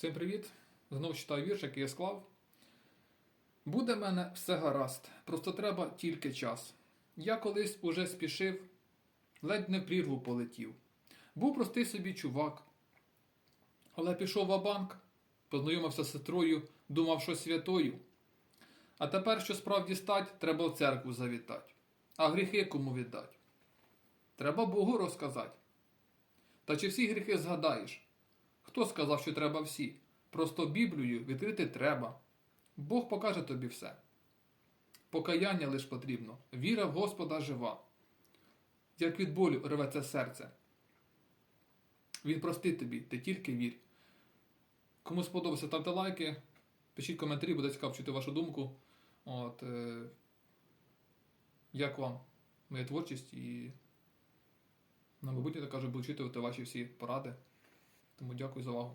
Всім привіт! Знову читаю вірш, який я склав. Буде мене все гаразд, просто треба тільки час. Я колись уже спішив, ледь не в прірву полетів. Був простий собі чувак. Але пішов в банк познайомився з сестрою, думав, що святою. А тепер, що справді стать, треба в церкву завітать. А гріхи кому віддать? Треба Богу розказати. Та чи всі гріхи згадаєш? Хто сказав, що треба всі? Просто Біблію відкрити треба. Бог покаже тобі все. Покаяння лиш потрібно, віра в Господа жива. Як від болю рветься серце. Він простить тобі, ти тільки вір. Кому сподобався, ставте лайки, пишіть коментарі, буде цікаво чути вашу думку. От, е, як вам моя творчість і на майбутнє, так кажу, буду читувати ваші всі поради. amúgy gyakozol